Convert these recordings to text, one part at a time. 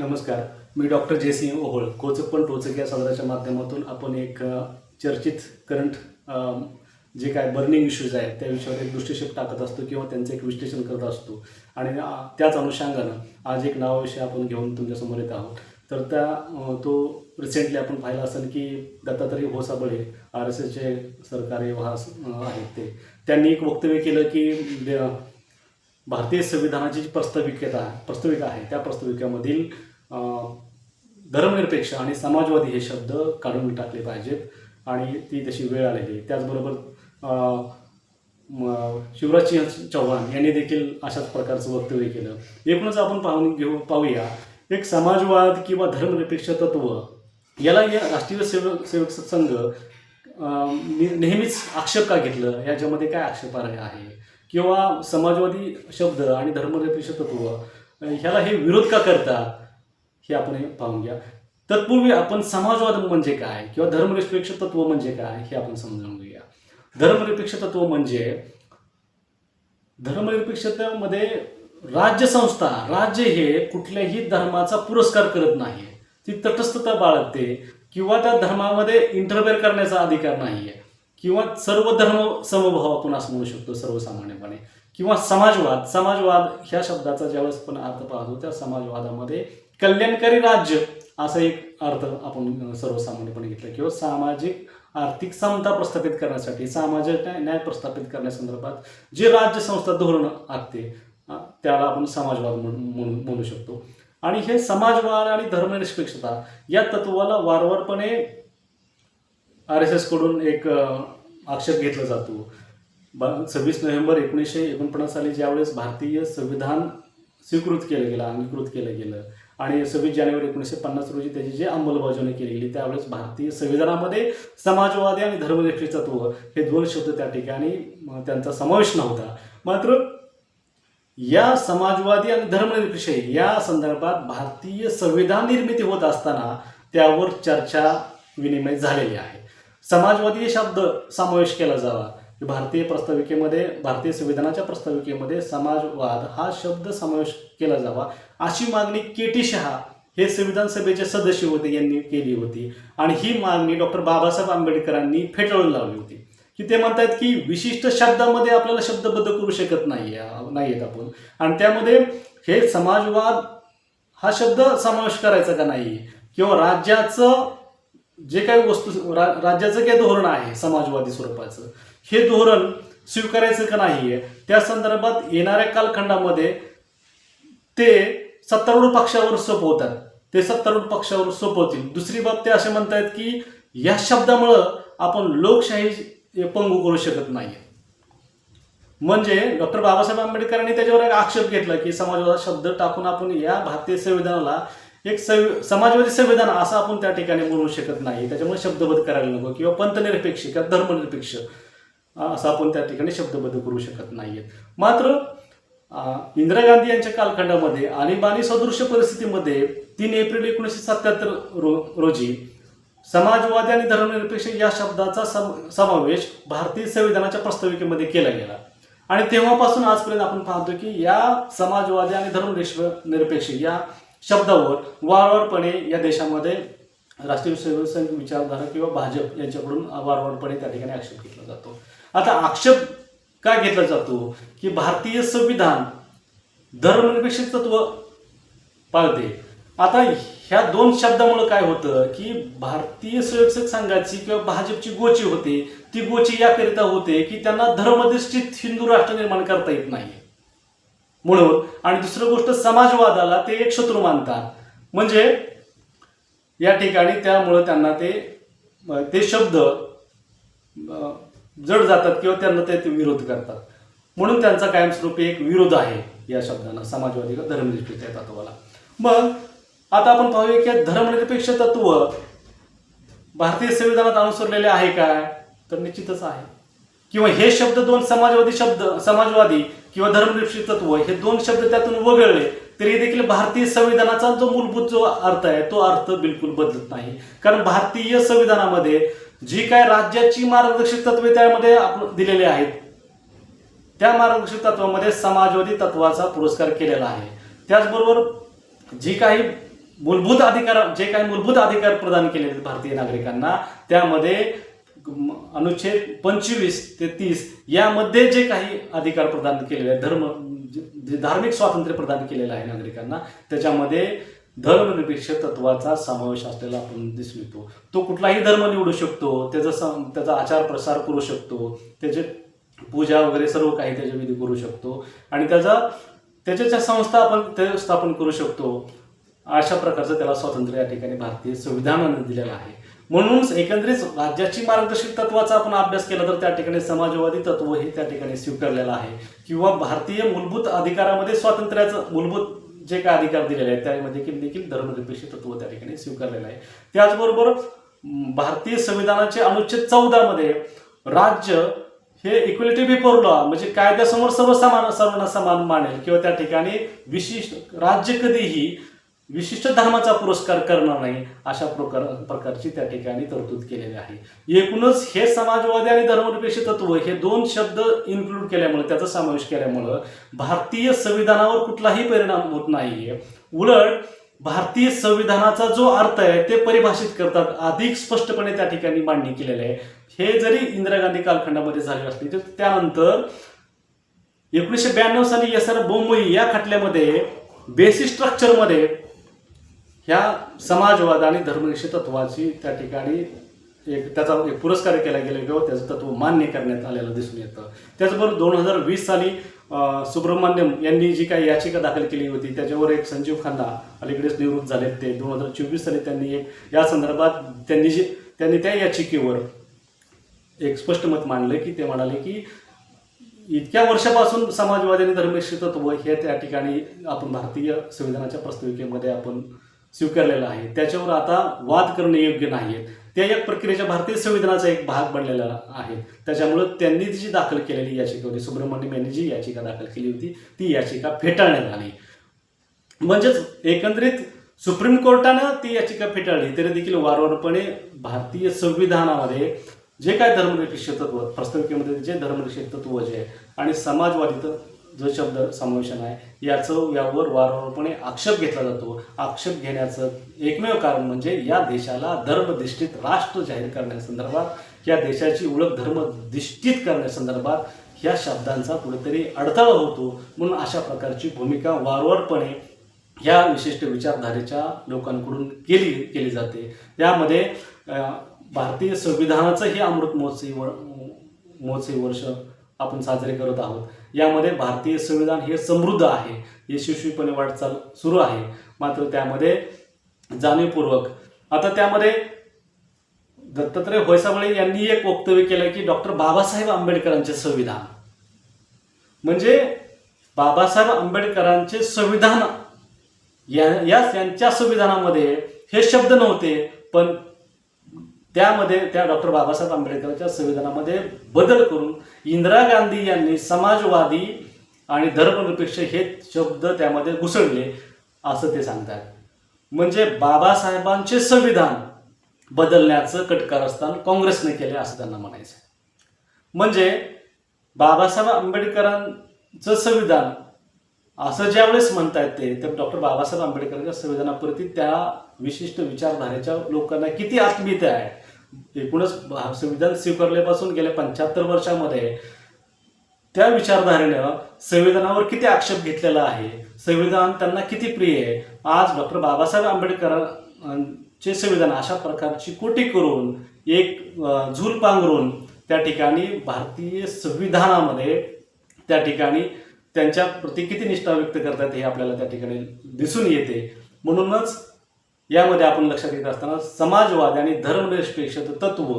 नमस्कार. मी डॉक्टर जे सिंह ओहोळ कोचक पण टोचक या सदराच्या माध्यमातून आपण एक चर्चित करंट जे काय बर्निंग इश्यूज आहेत त्या विषयावर एक दृष्टिक्षेप टाकत असतो किंवा त्यांचं एक विश्लेषण करत असतो. आणि त्याच अनुषंगानं आज एक नावाविषयी आपण घेऊन तुमच्यासमोर येत आहोत. तर त्या तो रिसेंटली आपण पाहिला असेल की दत्तात्रय होसाबळे आर एस एसचे सरकारी वाहस आहेत ते. त्यांनी एक वक्तव्य केलं की भारतीय संविधानाची जी प्रस्ताविकता प्रस्ताविका आहे त्या प्रस्ताविकेमधील धर्मनिरपेक्ष आणि समाजवादी हे शब्द काढून टाकले पाहिजेत आणि ती तशी वेळ आलेली आहे. त्याचबरोबर शिवराज म- शिवराजसिंह चव्हाण यांनी देखील अशाच प्रकारचं वक्तव्य केलं. एकूणच आपण पाहून घेऊ पाहूया एक समाजवाद किंवा धर्मनिरपेक्ष तत्व याला या राष्ट्रीय सेवक सेवक संघ नेहमीच आक्षेप का घेतलं? याच्यामध्ये काय आक्षेपार्ह आहे? किंवा समाजवादी शब्द आणि धर्मनिरपेक्ष तत्व ह्याला हे विरोध का करतात हे आपण हे पाहून घ्या. तत्पूर्वी आपण समाजवाद म्हणजे काय किंवा धर्मनिरपेक्ष तत्व म्हणजे काय हे आपण समजून घेऊया. धर्मनिरपेक्ष तत्व म्हणजे धर्मनिरपेक्षतेमध्ये राज्यसंस्था राज्य हे कुठल्याही धर्माचा पुरस्कार करत नाही ती तटस्थता बाळगते किंवा त्या धर्मामध्ये इंटरफेअर करण्याचा अधिकार नाही आहे किंवा सर्व धर्म समभाव आपण असं म्हणू शकतो सर्वसामान्यपणे. किंवा समाजवाद समाजवाद ह्या शब्दाचा ज्यावेळेस आपण अर्थ पाहतो त्या समाजवादामध्ये कल्याणकारी राज्य असा एक अर्थ आपण सर्वसामान्यपणे घेतला. किंवा सामाजिक आर्थिक समता प्रस्थापित करण्यासाठी सामाजिक न्याय प्रस्थापित करण्यासंदर्भात जे राज्य संस्था धोरण आखते त्याला आपण समाजवाद म्हणून म्हणू म्हणू शकतो. आणि हे समाजवाद आणि धर्मनिरपेक्षता या तत्वाला वारंवारपणे आर एस एसकडून एक आक्षेप घेतला जातो. सव्वीस नोव्हेंबर एकोणीसशे एकोणपन्नास साली ज्यावेळेस भारतीय संविधान स्वीकृत केलं गेलं अंगीकृत केलं गेलं आणि सव्वीस जानेवारी एकोणीसशे पन्नास रोजी त्याची जी अंमलबजावणी केली गेली त्यावेळेस भारतीय संविधानामध्ये समाजवादी आणि धर्मनिरपेक्ष तत्व हे दोन शब्द त्या ठिकाणी त्यांचा समावेश नव्हता. मात्र या समाजवादी आणि धर्मनिरपेक्ष या संदर्भात भारतीय संविधान निर्मिती होत असताना त्यावर चर्चा विनिमय झालेली आहे. समाजवादी हे शब्द समावेश केला जावा. भारतीय प्रस्ताविकेमध्ये भारतीय संविधानाच्या प्रस्ताविकेमध्ये समाजवाद हा शब्द समावेश केला जावा अशी मागणी के टी शहा हे संविधान सभेचे सदस्य होते यांनी केली होती. आणि ही मागणी डॉक्टर बाबासाहेब आंबेडकरांनी फेटाळून लावली होती. की ते म्हणतात की विशिष्ट शब्दामध्ये आपल्याला शब्दबद्ध करू शकत नाही नाहीयेत आपण. आणि त्यामध्ये हे समाजवाद हा शब्द समावेश करायचा का नाही? किंवा राज्याचं जे काही वस्तू रा राज्याचं काही धोरण आहे समाजवादी स्वरूपाचं हे धोरण स्वीकारायचं का नाही आहे त्या संदर्भात येणाऱ्या कालखंडामध्ये ते सत्तारूढ पक्षावर सोपवतात. ते सत्तारूढ पक्षावर सोपवतील. दुसरी बाब ते असे म्हणतात की या शब्दामुळं आपण लोकशाही पंगू करू शकत नाही म्हणजे डॉक्टर बाबासाहेब आंबेडकरांनी त्याच्यावर एक आक्षेप घेतला की समाजवादा शब्द टाकून आपण या भारतीय संविधानाला एक संवि समाजवादी संविधान असं आपण त्या ठिकाणी म्हणू शकत नाही. त्याच्यामुळे शब्दबद्ध करायला नको किंवा पंथनिरपेक्ष किंवा धर्मनिरपेक्ष. असं आपण त्या ठिकाणी शब्दबद्ध करू शकत नाहीयेत. मात्र इंदिरा गांधी यांच्या कालखंडामध्ये आणीबाणी सदृश्य परिस्थितीमध्ये तीन एप्रिल एकोणीसशे सत्याहत्तर रो रोजी समाजवादी आणि धर्मनिरपेक्ष या शब्दाचा सम समावेश भारतीय संविधानाच्या प्रस्ताविकेमध्ये केला गेला. आणि तेव्हापासून आजपर्यंत आपण पाहतो की या समाजवादी आणि धर्मनिरपेक्ष निरपेक्ष या शब्दावर वारंवारपणे या देशामध्ये राष्ट्रीय स्वयंसेवक संघ विचारधारा किंवा भाजप यांच्याकडून वारंवारपणे त्या ठिकाणी आक्षेप घेतला जातो. आता आक्षेप का घेतला जातो? की भारतीय संविधान धर्मनिरपेक्ष तत्व पाळते. आता ह्या दोन शब्दामुळे काय होतं? की भारतीय स्वयंसेवक संघाची किंवा भाजपची गोची होते. ती गोची याकरिता होते की त्यांना धर्मधिष्ठित हिंदू राष्ट्र निर्माण करता येत नाही. म्हणून आणि दुसरं गोष्ट समाजवादाला ते एक शत्रू मानतात. म्हणजे या ठिकाणी त्यामुळं त्यांना ते ते शब्द जड जातात किंवा त्यांना ते ते विरोध करतात. म्हणून त्यांचा कायमस्वरूपी एक विरोध आहे या शब्दांना समाजवादी किंवा धर्मनिरपेक्ष या तत्वाला. मग आता आपण पाहूया की धर्मनिरपेक्ष तत्व भारतीय संविधानात अनुसरलेले आहे काय? तर निश्चितच आहे. किंवा हे शब्द दोन समाजवादी शब्द समाजवादी किंवा धर्मनिरपेक्ष तत्व हे दोन शब्द त्यातून वगळले तरी देखील भारतीय संविधानाचा जो मूलभूत जो अर्थ आहे तो अर्थ बिलकुल बदलत नाही. कारण भारतीय संविधानामध्ये जी काय राज्याची मार्गदर्शक तत्वे त्यामध्ये आपण दिलेली आहेत त्या मार्गदर्शक तत्वामध्ये समाजवादी तत्वाचा पुरस्कार केलेला आहे. त्याचबरोबर जी काही मूलभूत अधिकार जे काही मूलभूत अधिकार प्रदान केले आहेत भारतीय नागरिकांना त्यामध्ये अनुच्छेद पंचवीस ते तीस यामध्ये जे काही अधिकार प्रदान केलेले आहेत धर्म जे जे धार्मिक स्वातंत्र्य प्रदान केलेलं आहे नागरिकांना त्याच्यामध्ये धर्मनिरपेक्ष तत्वाचा समावेश असलेला आपण दिसून येतो. तो कुठलाही धर्म निवडू शकतो त्याचा सं- त्याचा आचार प्रसार करू शकतो त्याचे पूजा वगैरे सर्व काही त्याच्या विधी करू शकतो. आणि त्याचा त्याच्या ज्या संस्था आपण ते स्थापन करू शकतो. अशा प्रकारचं त्याला स्वातंत्र्य या ठिकाणी भारतीय संविधानानं दिलेलं आहे. म्हणूनच एकंदरीत राज्याची मार्गदर्शक तत्वाचा आपण अभ्यास केला तर त्या ठिकाणी समाजवादी तत्व हे त्या ठिकाणी स्वीकारलेलं आहे. किंवा भारतीय मूलभूत अधिकारामध्ये स्वातंत्र्याचं मूलभूत जे काय अधिकार दिलेले आहेत त्यामध्ये देखील देखील धर्मनिरपेक्ष तत्व त्या ठिकाणी स्वीकारलेलं आहे. त्याचबरोबर भारतीय संविधानाचे अनुच्छेद चौदा मध्ये राज्य हे इक्वलिटी बिफोर लॉ म्हणजे कायद्यासमोर सर्व समान सर्वांना समान मानेल किंवा त्या ठिकाणी विशिष्ट राज्य कधीही विशिष्ट धर्माचा पुरस्कार करणार नाही अशा प्रकार प्रकारची त्या ठिकाणी तरतूद केलेली आहे. एकूणच हे समाजवादी आणि धर्मनिरपेक्ष तत्व हे दोन शब्द इन्क्लूड केल्यामुळे त्याचा समावेश केल्यामुळं भारतीय संविधानावर कुठलाही परिणाम होत नाहीये. उलट भारतीय संविधानाचा जो अर्थ आहे ते परिभाषित करतात अधिक स्पष्टपणे त्या ठिकाणी मांडणी केलेली आहे. हे जरी इंदिरा गांधी कालखंडामध्ये झाले असले तर त्यानंतर एकोणीसशे ब्याण्णव साली एस आर बोंबई या खटल्यामध्ये बेसिक स्ट्रक्चरमध्ये ह्या समाजवाद आणि धर्मनिष्ठ तत्वाची त्या ठिकाणी एक त्याचा एक पुरस्कार केला गेला किंवा त्याचं तत्व मान्य करण्यात आलेलं दिसून येतं. त्याचबरोबर दोन हजार वीस साली सुब्रमण्यम यांनी जी काही याचिका दाखल केली होती त्याच्यावर एक संजीव खन्ना अलीकडेच निवृत्त झालेत ते. दोन हजार चोवीस साली त्यांनी एक या संदर्भात त्यांनी जी त्यांनी त्या याचिकेवर एक स्पष्ट मत मांडलं की ते म्हणाले की इतक्या वर्षापासून समाजवादी आणि धर्मनिष्ठ तत्व हे त्या ठिकाणी आपण भारतीय संविधानाच्या प्रस्ताविकेमध्ये आपण स्वीकारलेला आहे. त्याच्यावर आता वाद करणे योग्य नाही त्या या प्रक्रियेच्या भारतीय संविधानाचा एक भाग बनलेला आहे. त्याच्यामुळं त्यांनी जी दाखल केलेली याचिका होती सुब्रमण्यम यांनी जी याचिका दाखल केली होती ती याचिका फेटाळण्यात आली. म्हणजेच एकंदरीत सुप्रीम कोर्टानं ती याचिका फेटाळली. तरी देखील वारंवारपणे भारतीय संविधानामध्ये जे काय धर्मनिरपेक्ष तत्व प्रस्ताविकेमध्ये जे धर्मनिरपेक्ष तत्व जे आहे आणि समाजवादी तर जो शब्द समावेशन आहे याचं यावर वारंवारपणे आक्षेप घेतला जातो. आक्षेप घेण्याचं एकमेव कारण म्हणजे या देशाला धर्मधिष्ठित राष्ट्र जाहीर करण्यासंदर्भात या देशाची ओळख धर्मधिष्ठित करण्यासंदर्भात ह्या शब्दांचा कुठेतरी अडथळा होतो. म्हणून अशा प्रकारची भूमिका वारंवारपणे ह्या विशिष्ट विचारधारेच्या लोकांकडून केली केली जाते. यामध्ये भारतीय संविधानाचं हे अमृत महोत्सवी वर महोत्सवी वर्ष आपण साजरे करत आहोत. यामध्ये भारतीय संविधान हे समृद्ध आहे. यशस्वीपणे वाटचाल सुरू आहे. मात्र त्यामध्ये जाणीवपूर्वक आता त्यामध्ये दत्तात्रय होयसाबळे यांनी एक वक्तव्य केलं की डॉक्टर बाबासाहेब आंबेडकरांचे संविधान. म्हणजे बाबासाहेब आंबेडकरांचे संविधान या या- यांच्या संविधानामध्ये हे शब्द नव्हते पण त्यामध्ये त्या डॉक्टर बाबासाहेब आंबेडकरच्या संविधानामध्ये बदल करून इंदिरा गांधी यांनी समाजवादी आणि धर्मनिरपेक्ष हे शब्द त्यामध्ये घुसळले असं ते सांगतात. म्हणजे बाबासाहेबांचे संविधान बदलण्याचं कटकारस्थान काँग्रेसने केले असं त्यांना म्हणायचं म्हणजे बाबासाहेब आंबेडकरांचं संविधान असं ज्यावेळेस म्हणतायत ते तर डॉक्टर बाबासाहेब आंबेडकरांच्या संविधानाप्रती त्या विशिष्ट विचारधारेच्या लोकांना किती आत्मीयता आहे? एकूणच भा- संविधान स्वीकारल्यापासून गेल्या पंच्याहत्तर वर्षामध्ये त्या विचारधारेनं संविधानावर किती आक्षेप घेतलेला आहे? संविधान त्यांना किती प्रिय आहे? आज डॉक्टर बाबासाहेब आंबेडकरांचे संविधान अशा प्रकारची कोटी करून एक झूल पांघरून त्या ठिकाणी भारतीय संविधानामध्ये त्या ठिकाणी त्यांच्या प्रती किती निष्ठा व्यक्त करतात हे आपल्याला त्या ठिकाणी दिसून येते. म्हणूनच यामध्ये आपण लक्षात घेत असताना समाजवाद आणि धर्मनिरपेक्ष तत्व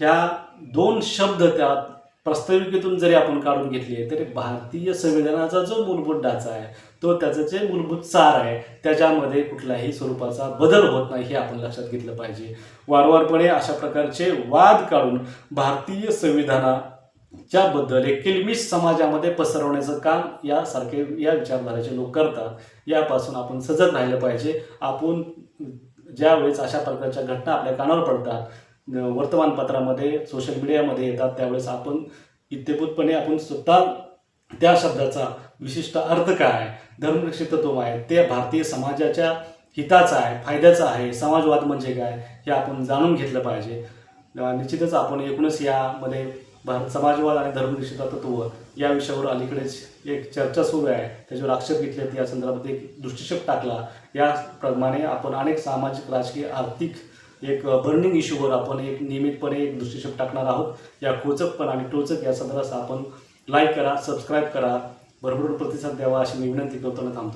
ह्या दोन शब्द त्या प्रस्ताविकेतून जरी आपण काढून घेतले तरी भारतीय संविधानाचा जो मूलभूत ढाचा आहे तो त्याचं जे मूलभूत सार आहे त्याच्यामध्ये कुठल्याही स्वरूपाचा बदल होत नाही हे आपण लक्षात घेतलं पाहिजे. वारंवारपणे अशा प्रकारचे वाद काढून भारतीय संविधानाच्या बद्दल एक किलमिश समाजामध्ये पसरवण्याचं काम यासारखे या विचारधाराचे लोक करतात यापासून आपण सजग राहिलं पाहिजे. आपण ज्यावेळेस अशा प्रकारच्या घटना आपल्या कानावर पडतात वर्तमानपत्रामध्ये सोशल मीडियामध्ये येतात त्यावेळेस आपण इत्यभूतपणे आपण स्वतः त्या शब्दाचा विशिष्ट अर्थ काय आहे धर्मनिरपेक्ष आहे ते भारतीय समाजाच्या हिताचा आहे फायद्याचा आहे समाजवाद म्हणजे काय हे आपण जाणून घेतलं पाहिजे. निश्चितच आपण एकूणच यामध्ये भारत समाजवाद आणि धर्मनिष्ठता तत्व या विषयावर अलीकडेच एक चर्चा सुरू आहे. त्याच्यावर आक्षेप घेतले या संदर्भात एक दृष्टिक्षेप टाकला. याप्रमाणे आपण अनेक सामाजिक राजकीय आर्थिक एक बर्निंग इश्यूवर आपण एक नियमितपणे एक दृष्टिक्षेप टाकणार आहोत. या खोचकपण आणि टोचक या संदर्भात आपण लाईक करा सबस्क्राईब करा. भरभरून प्रतिसाद द्यावा अशी मी विनंती करताना थांबतो.